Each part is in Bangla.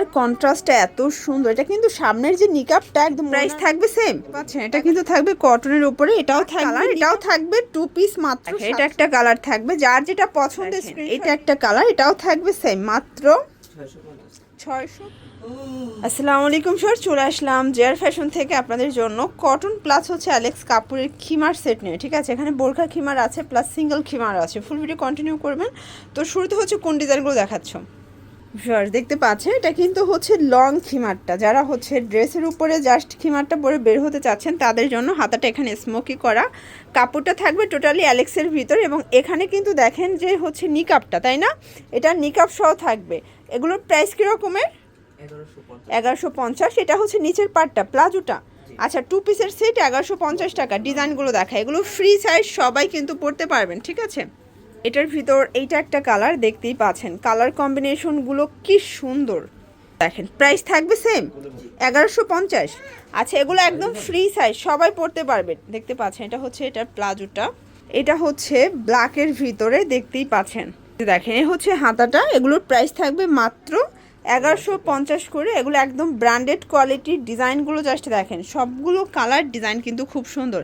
এটার কন্ট্রাস্টটা এত সুন্দর। এটা কিন্তু সামনের যে নিকাপটা একদম প্রাইস থাকবে সেম পাচ্ছেন এটা কিন্তু থাকবে কটনের উপরে এটাও থাকবে এটাও থাকবে টু পিস মাত্র এটা একটা কালার থাকবে যার যেটা পছন্দের এটা একটা কালার এটাও থাকবে সেম মাত্র ছয়শো আসসালামু আলাইকুম স্যার চলে আসলাম জেয়ার ফ্যাশন থেকে আপনাদের জন্য। কটন প্লাস হচ্ছে অ্যালেক্স কাপুরের খিমার সেট নিয়ে ঠিক আছে? এখানে বোরখা খিমার আছে প্লাস সিঙ্গেল খিমার আছে। ফুল ভিডিও কন্টিনিউ করবেন। তো শুরুতে হচ্ছে কোন ডিজাইনগুলো দেখাচ্ছ? স্যার দেখতে পাচ্ছেন এটা কিন্তু হচ্ছে লং খিমারটা। যারা হচ্ছে ড্রেসের উপরে জাস্ট খিমারটা পরে বের হতে চাচ্ছেন তাদের জন্য হাতাটা এখানে স্মোকি করা। কাপড়টা থাকবে টোটালি অ্যালেক্সের ভিতর এবং এখানে কিন্তু দেখেন যে হচ্ছে নিকাপটা তাই না? এটা নিকাপ সহ থাকবে। এগুলোর প্রাইস কীরকমের? এগারোশো পঞ্চাশ। এটা হচ্ছে নিচের পার্টটা প্লাজোটা। আচ্ছা টু পিসের সেট এগারোশো পঞ্চাশ টাকা। ডিজাইনগুলো দেখা এগুলো ফ্রি সাইজ সবাই কিন্তু পড়তে পারবেন ঠিক আছে? এটার ভিতর এইটা একটা কালার দেখতেই পাচ্ছেন। কালার কম্বিনেশনগুলো কি সুন্দর। দেখেন প্রাইস থাকবে সেম এগারোশো পঞ্চাশ। আচ্ছা এগুলো একদম ফ্রি সাইজ সবাই পড়তে পারবেন দেখতে পাচ্ছেন, এটা হচ্ছে এটার প্লাজোটা। এটা হচ্ছে ব্ল্যাকের ভিতরে দেখতেই পাচ্ছেন। দেখেন, এ হচ্ছে হাতাটা, এগুলোর প্রাইস থাকবে মাত্র এগারোশো পঞ্চাশ করে। এগুলো একদম ব্র্যান্ডেড কোয়ালিটির ডিজাইনগুলো জাস্ট দেখেন। সবগুলো কালার ডিজাইন কিন্তু খুব সুন্দর।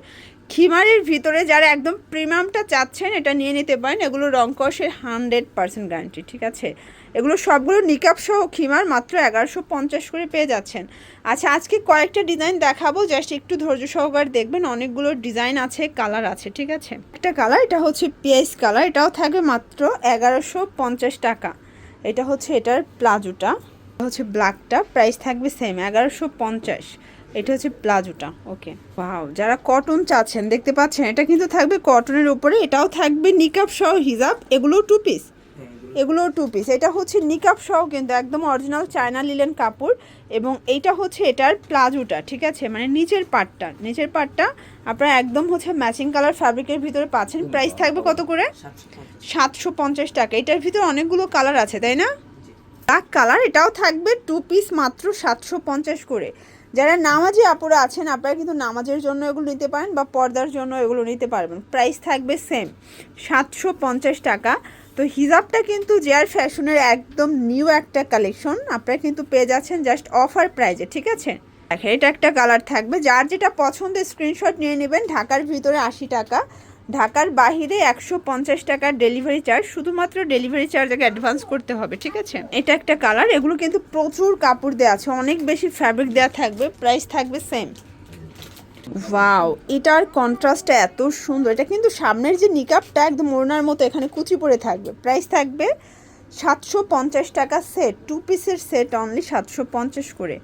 খিমারের ভিতরে যারা একদম প্রিমিয়ামটা চাচ্ছেন, এটা নিয়ে নিতে পারেন। এগুলো রংকসের হান্ড্রেড পার্সেন্ট গ্যারান্টি ঠিক আছে? এগুলো সবগুলো নিকাপ সহ খিমার মাত্র এগারোশো পঞ্চাশ করে পেয়ে যাচ্ছেন। আচ্ছা আজকে কয়েকটা ডিজাইন দেখাবো জাস্ট একটু ধৈর্য সহকারে দেখবেন। অনেকগুলো ডিজাইন আছে কালার আছে, ঠিক আছে? একটা কালার এটা হচ্ছে পিএস কালার এটাও থাকবে মাত্র এগারোশো পঞ্চাশ টাকা। এটা হচ্ছে এটার প্লাজোটা হচ্ছে ব্ল্যাকটা প্রাইস থাকবে সেম এগারোশো পঞ্চাশ। এটা হচ্ছে প্লাজোটা, ওকে। ওয়াও যারা কটন চাচ্ছেন, দেখতে পাচ্ছেন, এটা কিন্তু থাকবে কটনের উপরে, এটাও থাকবে নিকাপ সহ হিজাব এগুলো টু পিস এগুলো টু পিস এটা হচ্ছে নিকাপ সহ কিন্তু একদম অরিজিনাল চায়না লিলেন কাপড় এবং এইটা হচ্ছে এটার প্লাজোটা, ঠিক আছে? মানে নিচের পাটটা নিচের পাটটা আপনারা একদম হচ্ছে ম্যাচিং কালার ফ্যাব্রিকের ভিতরে পাচ্ছেন। প্রাইস থাকবে কত করে? সাতশো পঞ্চাশ টাকা। এটার ভিতরে অনেকগুলো কালার আছে, তাই না? ব্ল্যাক কালার এটাও থাকবে টু পিস মাত্র সাতশো পঞ্চাশ করে। যারা নামাজি আপুরা আছেন, আপনারা কিন্তু নামাজের জন্য এগুলো নিতে পারেন বা পর্দার জন্য এগুলো নিতে পারবেন। প্রাইস থাকবে সেম সাতশো পঞ্চাশ টাকা। তো হিজাবটা কিন্তু জেয়ার ফ্যাশনের একদম নিউ একটা কালেকশন আপনারা কিন্তু পেয়ে যাচ্ছেন জাস্ট অফার প্রাইজে ঠিক আছে? এটা একটা কালার থাকবে। যার যেটা পছন্দের স্ক্রিনশট নিয়ে নেবেন, ঢাকার ভিতরে আশি টাকা। ঢাকার বাহিরে একশো পঞ্চাশ টাকার ডেলিভারি চার্জ, শুধুমাত্র ডেলিভারি চার্জ আগে অ্যাডভান্স করতে হবে, ঠিক আছে? এটা একটা কালার এগুলো কিন্তু প্রচুর কাপড় দেওয়া আছে, অনেক বেশি ফ্যাব্রিক দেওয়া থাকবে প্রাইস থাকবে সেম ওয়াও এটার কন্ট্রাস্টটা এত সুন্দর, এটা কিন্তু সামনের যে নিকাপটা একদম ওড়নার মতো এখানে কুচি পড়ে থাকবে। প্রাইস থাকবে সাতশো পঞ্চাশ টাকা সেট টু পিসের সেট অনলি সাতশো পঞ্চাশ করে।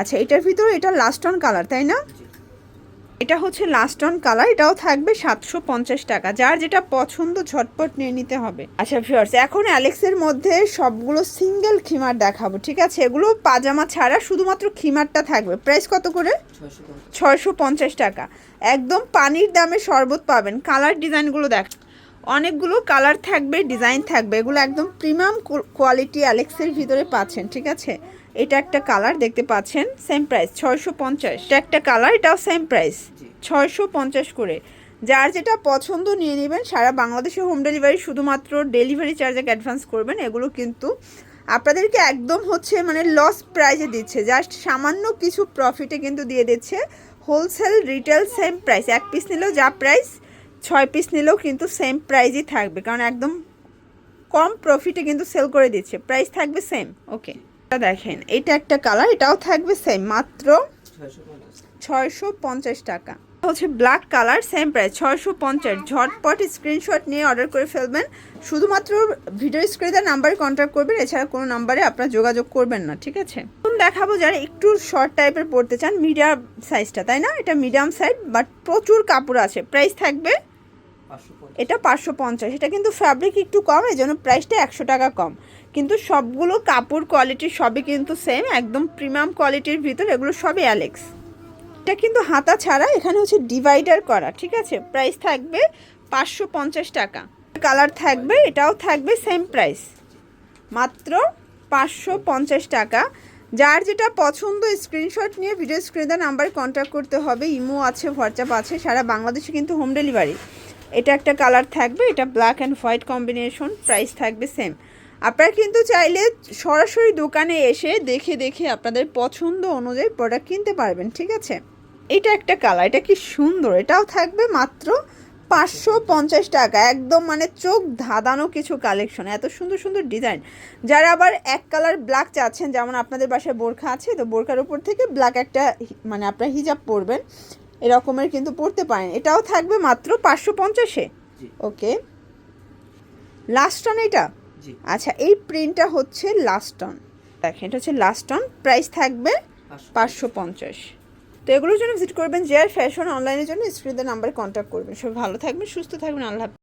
আচ্ছা এটার ভিতরে এটা লাস্ট অন কালার তাই না? এটা হচ্ছে লাস্ট অন কালার এটাও থাকবে সাতশো পঞ্চাশ টাকা। যার যেটা পছন্দ ঝটপট নিয়ে নিতে হবে। আচ্ছা ভিউয়ার্স এখন অ্যালেক্সের মধ্যে সবগুলো সিঙ্গেল খিমার দেখাবো, ঠিক আছে? এগুলো পাজামা ছাড়া শুধুমাত্র খিমারটা থাকবে। প্রাইস কত করে? ছয়শো পঞ্চাশ টাকা। একদম পানির দামে শরবত পাবেন। কালার ডিজাইনগুলো দেখ। অনেকগুলো কালার থাকবে ডিজাইন থাকবে। এগুলো একদম প্রিমিয়াম কোয়ালিটি অ্যালেক্সের ভিতরে পাচ্ছেন, ঠিক আছে? এটা একটা কালার দেখতে পাচ্ছেন? সেম প্রাইস ছয়শো পঞ্চাশ। এটা একটা কালার এটাও সেম প্রাইস ছয়শো পঞ্চাশ করে। যার যেটা পছন্দ নিয়ে নেবেন সারা বাংলাদেশে হোম ডেলিভারি শুধুমাত্র ডেলিভারি চার্জ আগে অ্যাডভান্স করবেন এগুলো কিন্তু আপনাদেরকে একদম হচ্ছে মানে লস প্রাইজে দিচ্ছে। জাস্ট সামান্য কিছু প্রফিটে কিন্তু দিয়ে দিচ্ছে। হোলসেল রিটেল সেম প্রাইস এক পিস নিলেও যা প্রাইস ছয় পিস নিলেও কিন্তু সেম প্রাইজই থাকবে। কারণ একদম কম প্রফিটে কিন্তু সেল করে দিচ্ছে। প্রাইস থাকবে সেম ওকে দেখেন। এটা একটা কালার, এটাও থাকবে সেম মাত্র ছয়শো পঞ্চাশ টাকা। হচ্ছে ব্ল্যাক কালার সেম প্রাইস ছয়শো পঞ্চাশ। ঝটপট স্ক্রিনশট নিয়ে অর্ডার করে ফেলবেন। শুধুমাত্র ভিডিও স্ক্রিনে নাম্বারে কন্ট্যাক্ট করবেন, এছাড়া কোনো নাম্বারে আপনারা যোগাযোগ করবেন না, ঠিক আছে? এখন দেখাবো যারা একটু শর্ট টাইপের পড়তে চান মিডিয়াম সাইজটা তাই না? এটা মিডিয়াম সাইজ বাট প্রচুর কাপড় আছে। প্রাইস থাকবে এটা পাঁচশো পঞ্চাশ। এটা কিন্তু ফ্যাব্রিক একটু কম, এই জন্য প্রাইসটা একশো টাকা কম। কিন্তু সবগুলো কাপড় কোয়ালিটি সবই কিন্তু সেম একদম প্রিমিয়াম কোয়ালিটির ভিতর, এগুলো সবই অ্যালেক্স এটা কিন্তু হাতা ছাড়া, এখানে হচ্ছে ডিভাইডার করা, ঠিক আছে? প্রাইস থাকবে পাঁচশো পঞ্চাশ টাকা। কালার থাকবে, এটাও থাকবে সেম প্রাইস মাত্র পাঁচশো পঞ্চাশ টাকা। যার যেটা পছন্দ স্ক্রিনশট নিয়ে ভিডিও স্ক্রিনে নাম্বারে কন্ট্যাক্ট করতে হবে। ইমো আছে হোয়াটসঅ্যাপ আছে, সারা বাংলাদেশে কিন্তু হোম ডেলিভারি এটা একটা কালার থাকবে, এটা black and white combination price থাকবে সেম আপনারা কিন্তু চাইলে সরাসরি দোকানে এসে দেখে দেখে আপনাদের পছন্দ অনুযায়ী প্রোডাক্ট কিনতে পারবেন, ঠিক আছে? এটা একটা কালার, এটা কি সুন্দর, এটাও থাকবে মাত্র পাঁচশো পঞ্চাশ টাকা, একদম মানে চোখ ধাঁধানো কিছু কালেকশন এত সুন্দর সুন্দর ডিজাইন যারা আবার এক কালার ব্ল্যাক চাচ্ছেন, যেমন আপনাদের বাসায় বোরখা আছে, তো বোরখার উপর থেকে ব্ল্যাক একটা মানে আপনার হিজাব পরবেন। এরকমের কিন্তু পড়তে পারেন। এটাও থাকবে মাত্র পাঁচশো পঞ্চাশে। ওকে। লাস্ট অন এটা? আচ্ছা এই প্রিন্টটা হচ্ছে লাস্ট অন দেখেন এটা হচ্ছে লাস্ট অন প্রাইস থাকবে পাঁচশো পঞ্চাশ। তো এগুলোর জন্য ভিজিট করবেন জেয়ার ফ্যাশন অনলাইনের জন্য স্ক্রিনের নাম্বারে কন্ট্যাক্ট করবেন। সব ভালো থাকবেন সুস্থ থাকবেন আল্লাহ।